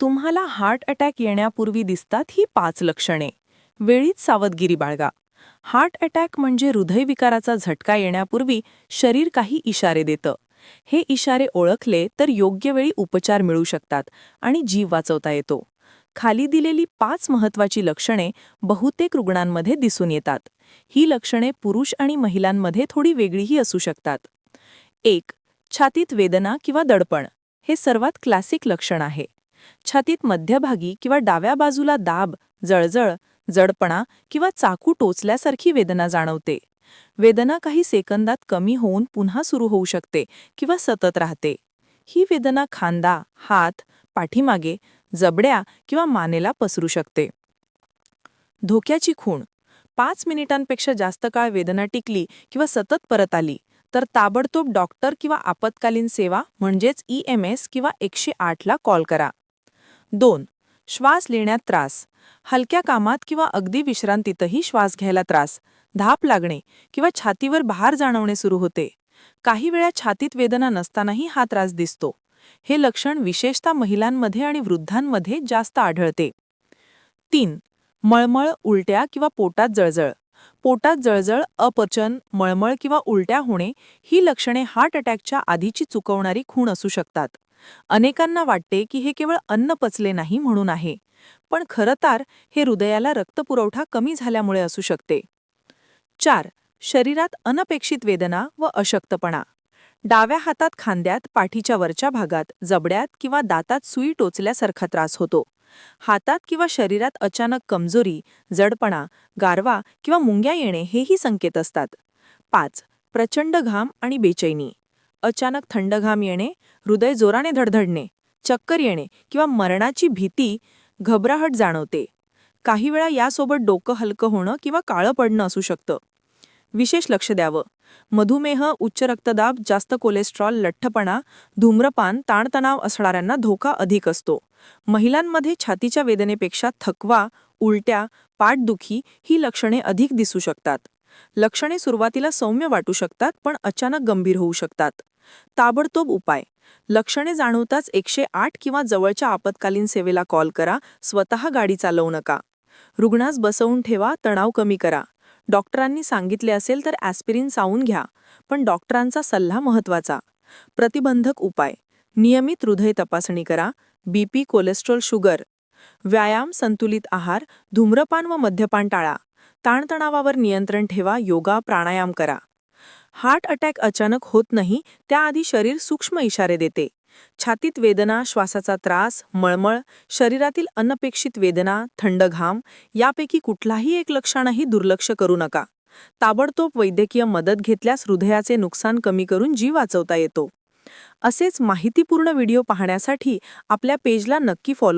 तुम्हाला heart attack येण्यापूर्वी दिसतात ही पाच लक्षणे. वेळीच सावधगिरी बाळगा. हार्ट अटॅक म्हणजे हृदयविकाराचा झटका येण्यापूर्वी शरीर काही इशारे देतं. हे इशारे ओळखले तर योग्य वेळी उपचार मिळू शकतात आणि जीव वाचवता येतो. खाली दिलेली पाच महत्वाची लक्षणे बहुतेक रुग्णांमध्ये दिसून येतात. ही लक्षणे पुरुष आणि महिलांमध्ये थोडी वेगळीही असू शकतात. एक छातीत वेदना किंवा दडपण. हे सर्वात क्लासिक लक्षण आहे. छातीत मध्यभागी किंवा डाव्या बाजूला दाब जळजळ जडपणा किंवा चाकू टोचल्यासारखी वेदना जाणवते. वेदना काही सेकंदात कमी होऊन पुन्हा सुरू होऊ शकते किंवा सतत राहते. ही वेदना खांदा हात पाठीमागे जबड्या किंवा मानेला पसरू शकते. धोक्याची खूण. पाच मिनिटांपेक्षा जास्त काळ वेदना टिकली किंवा सतत परत आली तर ताबडतोब डॉक्टर किंवा आपत्कालीन सेवा म्हणजेच ई एम एस किंवा एकशे आठला कॉल करा. दोन. श्वास लेण्यात त्रास. हलक्या कामात किंवा अगदी विश्रांतीतही श्वास घ्यायला त्रास. धाप लागणे किंवा छातीवर भार जाणवणे सुरू होते. काही वेळा छातीत वेदना नसतानाही हा त्रास दिसतो. हे लक्षण विशेषतः महिलांमध्ये आणि वृद्धांमध्ये जास्त आढळते. तीन. मळमळ उलट्या किंवा पोटात जळजळ. पोटात जळजळ अपचन मळमळ किंवा उलट्या होणे ही लक्षणे हार्ट अटॅकच्या आधीची चुकवणारी खूण असू शकतात. अनेकांना वाटते की हे केवळ अन्न पचले नाही म्हणून आहे पण खरं तर हे हृदयाला रक्तपुरवठा कमी झाल्यामुळे असू शकते. चार शरीरात अनपेक्षित वेदना व अशक्तपणा. डाव्या हातात खांद्यात पाठीच्या वरच्या भागात जबड्यात किंवा दातात सुई टोचल्यासारखा त्रास होतो. हातात किंवा शरीरात अचानक कमजोरी जडपणा गारवा किंवा मुंग्या येणे हेही संकेत असतात. पाच प्रचंड घाम आणि बेचैनी. अचानक थंड घाम येणे हृदय जोराने धडधडणे चक्कर येणे किंवा मरणाची भीती घबराहट जाणवते. काही वेळा यासोबत डोकं हलकं होणं किंवा काळं पडणं असू शकतं. विशेष लक्ष द्यावं. मधुमेह उच्च रक्तदाब जास्त कोलेस्ट्रॉल लठ्ठपणा धूम्रपान ताणतणाव असणाऱ्यांना धोका अधिक असतो. महिलांमध्ये छातीच्या वेदनेपेक्षा थकवा उलट्या पाठदुखी ही लक्षणे अधिक दिसू शकतात. लक्षणे सुरुवातीला सौम्य वाटू शकतात पण अचानक गंभीर होऊ शकतात. ताबडतोब उपाय. लक्षणे जाणवताच एकशे आठ किंवा जवळच्या आपत्कालीन सेवेला कॉल करा. स्वतः गाडी चालवू नका. रुग्णास बसवून ठेवा. तणाव कमी करा. डॉक्टरांनी सांगितले असेल तर ॲस्पिरिन सावून घ्या पण डॉक्टरांचा सल्ला महत्त्वाचा प्रतिबंधक उपाय. नियमित हृदय तपासणी करा. BP cholesterol sugar. व्यायाम संतुलित आहार धूम्रपान व मद्यपान टाळा. ताणतणावावर नियंत्रण ठेवा. योगा प्राणायाम करा. हार्ट अटॅक अचानक होत नाही त्याआधी शरीर सूक्ष्म इशारे देते. छातीत वेदना श्वासाचा त्रास मळमळ शरीरातील अनपेक्षित वेदना थंड घाम यापैकी कुठलाही एक लक्षणही दुर्लक्ष करू नका. ताबडतोब वैद्यकीय मदत घेतल्यास हृदयाचे नुकसान कमी करून जीव वाचवता येतो. असेच माहितीपूर्ण व्हिडिओ पाहण्यासाठी आपल्या पेजला नक्की फॉलो